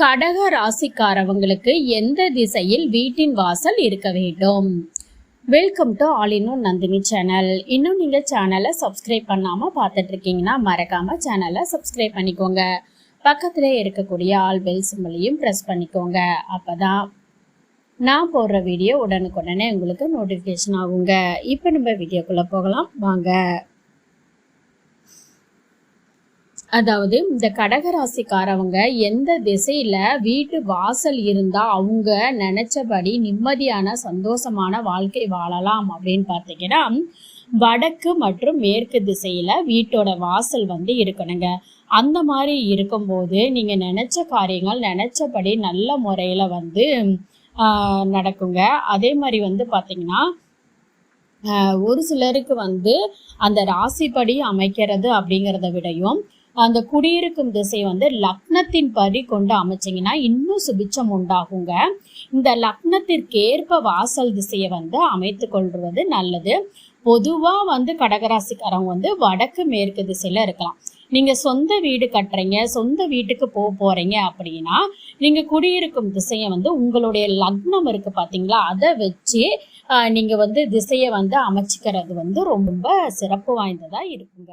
கடக ராசிக்காரவங்களுக்கு எந்த திசையில் வீட்டின் வாசல் இருக்க வேண்டும்? Welcome to all in Nandini channel இன்னும் நீங்கள் சேனலை சப்ஸ்கிரைப் பண்ணாமல் பார்த்துட்டு இருக்கீங்கன்னா மறக்காமல் சேனலை சப்ஸ்கிரைப் பண்ணிக்கோங்க. பக்கத்தில் இருக்கக்கூடிய ஆல் பெல் சிம்பிளையும் ப்ரெஸ் பண்ணிக்கோங்க. அப்போ தான் நான் போடுற வீடியோ உடனுக்குடனே உங்களுக்கு நோட்டிஃபிகேஷன் ஆகுங்க. இப்போ நம்ம வீடியோக்குள்ளே போகலாம். வாங்க. அதாவது இந்த கடகராசிக்காரவங்க எந்த திசையில வீட்டு வாசல் இருந்தா அவங்க நினைச்சபடி நிம்மதியான சந்தோஷமான வாழ்க்கை வாழலாம் அப்படின்னு பார்த்தீங்கன்னா வடக்கு மற்றும் மேற்கு திசையில வீட்டோட வாசல் வந்து இருக்கணுங்க. அந்த மாதிரி இருக்கும்போது நீங்க நினைச்ச காரியங்கள் நினைச்சபடி நல்ல முறையில வந்து நடக்குங்க. அதே மாதிரி வந்து பார்த்தீங்கன்னா ஒரு சிலருக்கு வந்து அந்த ராசிப்படி அமைக்கிறது அப்படிங்கிறத விடையும் அந்த குடியிருக்கும் திசை வந்து லக்னத்தின் படி கொண்டு அமைச்சிங்கன்னா இன்னும் சுபிச்சம் உண்டாகுங்க. இந்த லக்னத்திற்கேற்ப வாசல் திசையை வந்து அமைத்து கொள்வது நல்லது. பொதுவாக வந்து கடகராசிக்காரங்க வந்து வடக்கு மேற்கு திசையில் இருக்கலாம். நீங்கள் சொந்த வீடு கட்டுறீங்க சொந்த வீட்டுக்கு போக போகிறீங்க அப்படின்னா நீங்கள் குடியிருக்கும் திசையை வந்து உங்களுடைய லக்னம் இருக்குது பார்த்தீங்களா அதை வச்சு நீங்கள் வந்து திசையை வந்து அமைச்சிக்கிறது வந்து ரொம்ப சிறப்பு வாய்ந்ததாக இருக்குங்க.